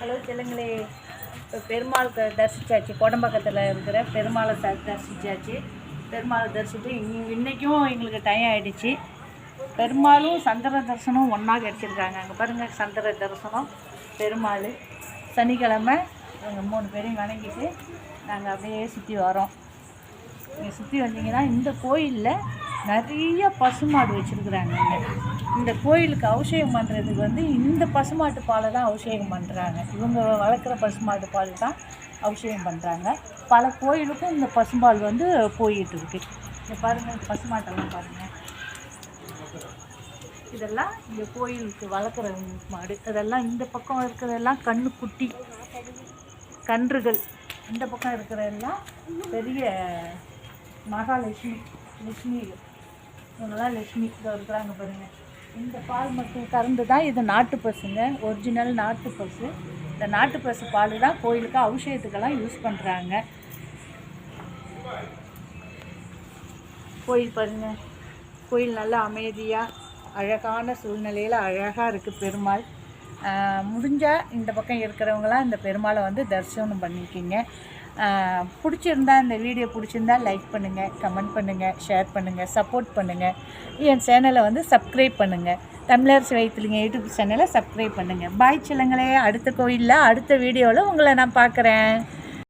Hello செல்லுங்களே. இப்போ பெருமாள் தரிசித்தாச்சு தரிசிச்சாச்சு. கோடம்பாக்கத்தில் இருக்கிற பெருமாளை த தரிசிச்சாச்சு. பெருமாளை தரிசித்து இன்றைக்கும் எங்களுக்கு டைம் ஆகிடுச்சு பெருமாளும் சந்திர தரிசனம் ஒன்றா கிடச்சிருக்காங்க. அங்கே பாருங்கள் சந்திர தரிசனம் பெருமாள். சனிக்கிழமை எங்கள் மூணு பேரையும் வணங்கிட்டு நாங்கள் அப்படியே சுற்றி வரோம். நீங்கள் சுற்றி வந்தீங்கன்னா இந்த கோயிலில் நிறைய பசுமாடு வச்சுருக்குறாங்க. இந்த கோயிலுக்கு அபிஷேகம் பண்ணுறதுக்கு வந்து இந்த பசுமாட்டு பாலை தான் அபிஷேகம் பண்ணுறாங்க இவங்க வளர்க்குற பசுமாட்டு பால் தான் அபிஷேகம் பண்ணுறாங்க பல கோயிலுக்கும் இந்த பசும்பால் வந்து போயிட்டு இருக்கு. இங்கே பாருங்கள் பசுமாட்டெல்லாம் பாருங்கள் இதெல்லாம் இந்த கோயிலுக்கு வளர்க்குற மாடு. இதெல்லாம் இந்த பக்கம் இருக்கிறதெல்லாம் கண்ணுக்குட்டி கன்றுகள். இந்த பக்கம் இருக்கிறதெல்லாம் பெரிய மகாலட்சுமி லட்சுமி இவங்கெல்லாம் லட்சுமி இதை இருக்கிறாங்க பாருங்க. இந்த பால் மட்டும் கறந்து தான் இது நாட்டு பசுங்க. ஒரிஜினல் நாட்டு பசு. இந்த நாட்டு பசு பால் தான் கோயிலுக்கு அபிஷேகத்துக்கெல்லாம் யூஸ் பண்ணுறாங்க கோயில் பாருங்க. கோயில் நல்லா அமைதியாக அழகான சூழ்நிலையில் அழகாக இருக்குது பெருமாள். முடிஞ்சால் இந்த பக்கம் இருக்கிறவங்களாம் இந்த பெருமாளை வந்து தரிசனம் பண்ணிக்கிங்க. பிடிச்சிருந்தா இந்த வீடியோ பிடிச்சிருந்தா லைக் பண்ணுங்கள் கமெண்ட் பண்ணுங்கள் ஷேர் பண்ணுங்கள் சப்போர்ட் பண்ணுங்கள் என் சேனலை வந்து சப்ஸ்கிரைப் பண்ணுங்கள் தமிழர் வைத்திலிங்க யூடியூப் சேனலை சப்ஸ்கிரைப் பண்ணுங்கள் பாய் சிலங்களே அடுத்த கோயிலில் அடுத்த வீடியோவில் உங்களை நான் பார்க்குறேன்.